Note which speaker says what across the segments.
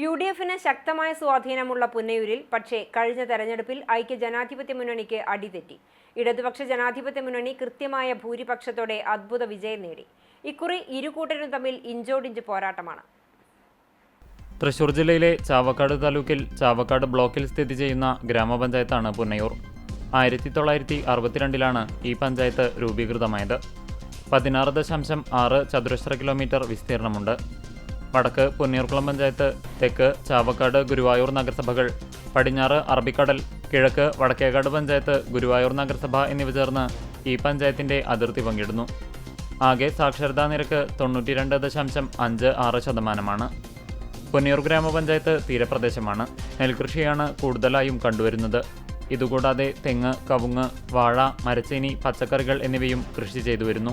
Speaker 1: U D എഫിന് ശക്തമായ സ്വാധീനമുള്ള പുന്നയൂരിൽ പക്ഷേ കഴിഞ്ഞ തെരഞ്ഞെടുപ്പിൽ ഐക്യ ജനാധിപത്യ മുന്നണിക്ക് അടിതെറ്റി. ഇടതുപക്ഷ ജനാധിപത്യ മുന്നണി കൃത്യമായ ഭൂരിപക്ഷത്തോടെ അദ്ഭുത വിജയം നേടി. ഇക്കുറി ഇരുകൂട്ടരും തമ്മിൽ ഇഞ്ചോടിഞ്ച് പോരാട്ടമാണ്.
Speaker 2: തൃശൂർ ജില്ലയിലെ ചാവക്കാട് താലൂക്കിൽ ചാവക്കാട് ബ്ലോക്കിൽ സ്ഥിതി ചെയ്യുന്ന ഗ്രാമപഞ്ചായത്താണ് പുന്നയൂർ. ആയിരത്തി തൊള്ളായിരത്തി അറുപത്തിരണ്ടിലാണ് ഈ പഞ്ചായത്ത് രൂപീകൃതമായത്. പതിനാറ് ദശാംശം ആറ് ചതുരശ്ര കിലോമീറ്റർ വിസ്തീർണമുണ്ട്. വടക്ക് പുന്നയൂർക്കുളം പഞ്ചായത്ത് തെക്ക് ചാവക്കാട് ഗുരുവായൂർ നഗരസഭകൾ പടിഞ്ഞാറ് അറബിക്കടൽ കിഴക്ക് വടക്കേക്കാട് പഞ്ചായത്ത് ഗുരുവായൂർ നഗരസഭ എന്നിവ ചേർന്ന് ഈ പഞ്ചായത്തിന്റെ അതിർത്തി പങ്കിടുന്നു. ആകെ സാക്ഷരതാ നിരക്ക് തൊണ്ണൂറ്റി രണ്ട് ദശാംശം അഞ്ച് ആറ് ശതമാനമാണ്. പൊന്നിയൂർ ഗ്രാമപഞ്ചായത്ത് തീരപ്രദേശമാണ്. നെൽകൃഷിയാണ് കൂടുതലായും കണ്ടുവരുന്നത്. ഇതുകൂടാതെ തെങ്ങ് കവുങ്ങ് വാഴ മരച്ചീനി പച്ചക്കറികൾ എന്നിവയും കൃഷി ചെയ്തു വരുന്നു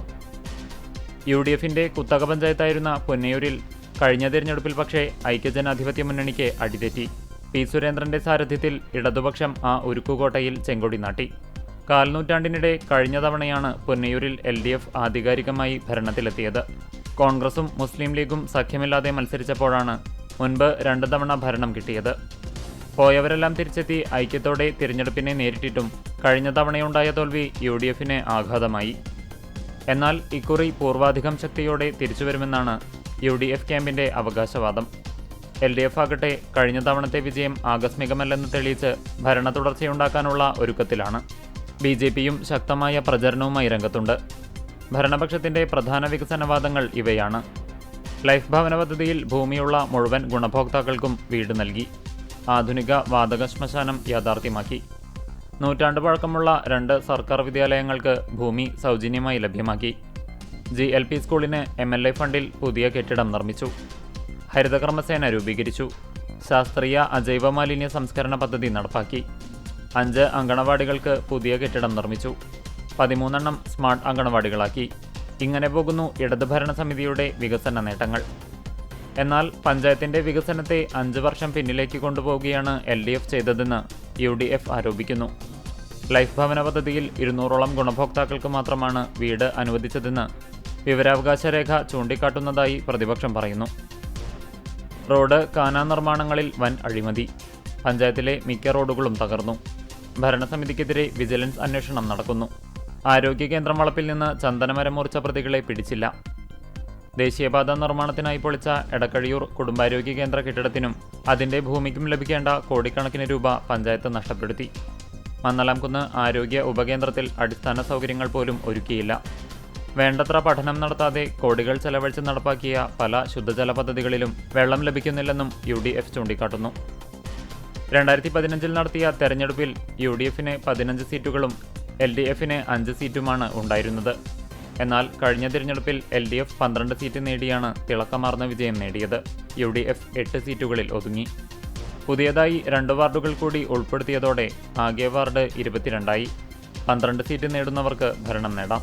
Speaker 2: യു ഡി എഫിന്റെ കുത്തക പഞ്ചായത്തായിരുന്ന പൊന്നയൂരിൽ കഴിഞ്ഞ തിരഞ്ഞെടുപ്പിൽ പക്ഷേ ഐക്യജനാധിപത്യ മുന്നണിക്ക് അടിതെറ്റി. പി. സുരേന്ദ്രന്റെ സാരഥ്യത്തിൽ ഇടതുപക്ഷം ആ ഉരുക്കുകോട്ടയിൽ ചെങ്കൊടി നാട്ടി. കാൽനൂറ്റാണ്ടിനിടെ കഴിഞ്ഞ തവണയാണ് പൊന്നയൂരിൽ എൽ ഡി എഫ് ആധികാരികമായി ഭരണത്തിലെത്തിയത്. കോൺഗ്രസും മുസ്ലിം ലീഗും സഖ്യമില്ലാതെ മത്സരിച്ചപ്പോഴാണ് മുൻപ് രണ്ട് തവണ ഭരണം കിട്ടിയത്. പോയവരെല്ലാം തിരിച്ചെത്തി ഐക്യത്തോടെ തിരഞ്ഞെടുപ്പിനെ നേരിട്ടിട്ടും കഴിഞ്ഞ തവണയുണ്ടായ തോൽവി യു ഡി എഫിന് ആഘാതമായി. എന്നാൽ ഇക്കുറി പൂർവാധികം ശക്തിയോടെ തിരിച്ചുവരുമെന്നാണ് യു ഡി എഫ് ക്യാമ്പിന്റെ അവകാശവാദം. എൽ ഡി എഫ് ആകട്ടെ കഴിഞ്ഞ തവണത്തെ വിജയം ആകസ്മികമല്ലെന്ന് തെളിയിച്ച് ഭരണ തുടർച്ചയുണ്ടാക്കാനുള്ള ഒരുക്കത്തിലാണ്. ബി ജെ പിയും ശക്തമായ പ്രചരണവുമായി രംഗത്തുണ്ട്. ഭരണപക്ഷത്തിന്റെ പ്രധാന വികസനവാദങ്ങൾ ഇവയാണ്. ലൈഫ് ഭവന പദ്ധതിയിൽ ഭൂമിയുള്ള മുഴുവൻ ഗുണഭോക്താക്കൾക്കും വീട് നൽകി. ആധുനിക വാതക ശ്മശാനം യാഥാർത്ഥ്യമാക്കി. നൂറ്റാണ്ട് പഴക്കമുള്ള രണ്ട് സർക്കാർ വിദ്യാലയങ്ങൾക്ക് ഭൂമി സൗജന്യമായി ലഭ്യമാക്കി. ജി എൽ പി സ്കൂളിന് എം എൽ എ ഫണ്ടിൽ പുതിയ കെട്ടിടം നിർമ്മിച്ചു. ഹരിതകർമ്മസേന രൂപീകരിച്ചു. ശാസ്ത്രീയ അജൈവ മാലിന്യ സംസ്കരണ പദ്ധതി നടപ്പാക്കി. അഞ്ച് അങ്കണവാടികൾക്ക് പുതിയ കെട്ടിടം നിർമ്മിച്ചു. പതിമൂന്നെണ്ണം സ്മാർട്ട് അങ്കണവാടികളാക്കി. ഇങ്ങനെ പോകുന്നു ഇടത് ഭരണസമിതിയുടെ വികസന നേട്ടങ്ങൾ. എന്നാൽ പഞ്ചായത്തിന്റെ വികസനത്തെ അഞ്ച് വർഷം പിന്നിലേക്ക് കൊണ്ടുപോവുകയാണ് എൽ ഡി എഫ് ചെയ്തതെന്ന് യു ഡി എഫ് ആരോപിക്കുന്നു. ലൈഫ് ഭവന പദ്ധതിയിൽ ഇരുന്നൂറോളം ഗുണഭോക്താക്കൾക്ക് മാത്രമാണ് വീട് അനുവദിച്ചതെന്ന് വിവരാവകാശ രേഖ ചൂണ്ടിക്കാട്ടുന്നതായി പ്രതിപക്ഷം പറയുന്നു. റോഡ് കാനാ നിർമ്മാണങ്ങളിൽ വൻ അഴിമതി. പഞ്ചായത്തിലെ മിക്ക റോഡുകളും തകർന്നു. ഭരണസമിതിക്കെതിരെ വിജിലൻസ് അന്വേഷണം നടക്കുന്നു. ആരോഗ്യ കേന്ദ്രം വളപ്പിൽ നിന്ന് ചന്ദനമരം മുറിച്ച പ്രതികളെ പിടിച്ചില്ല. ദേശീയപാത നിർമ്മാണത്തിനായി പൊളിച്ച എടക്കഴിയൂർ കുടുംബാരോഗ്യ കേന്ദ്ര കെട്ടിടത്തിനും അതിന്റെ ഭൂമിക്കും ലഭിക്കേണ്ട കോടിക്കണക്കിന് രൂപ പഞ്ചായത്ത് നഷ്ടപ്പെടുത്തി. മന്നലാംകുന്ന് ആരോഗ്യ ഉപകേന്ദ്രത്തിൽ അടിസ്ഥാന സൗകര്യങ്ങൾ പോലും ഒരുക്കിയില്ല. വേണ്ടത്ര പഠനം നടത്താതെ കോടികൾ ചെലവഴിച്ച് നടപ്പാക്കിയ പല ശുദ്ധജല പദ്ധതികളിലും വെള്ളം ലഭിക്കുന്നില്ലെന്നും യു ഡി എഫ് ചൂണ്ടിക്കാട്ടുന്നു. രണ്ടായിരത്തി പതിനഞ്ചിൽ നടത്തിയ തെരഞ്ഞെടുപ്പിൽ യു ഡി എഫിന് പതിനഞ്ച് സീറ്റുകളും എൽ ഡി എഫിന് അഞ്ച് സീറ്റുമാണ് ഉണ്ടായിരുന്നത്. എന്നാൽ കഴിഞ്ഞ തിരഞ്ഞെടുപ്പിൽ എൽ ഡി എഫ് പന്ത്രണ്ട് സീറ്റ് നേടിയാണ് തിളക്കമാർന്ന വിജയം നേടിയത്. യു ഡി എഫ് എട്ട് സീറ്റുകളിൽ ഒതുങ്ങി. പുതിയതായി രണ്ട് വാർഡുകൾ കൂടി ഉൾപ്പെടുത്തിയതോടെ ആകെ വാർഡ് ഇരുപത്തിരണ്ടായി. പന്ത്രണ്ട് സീറ്റ് നേടുന്നവർക്ക് ഭരണം നേടാം.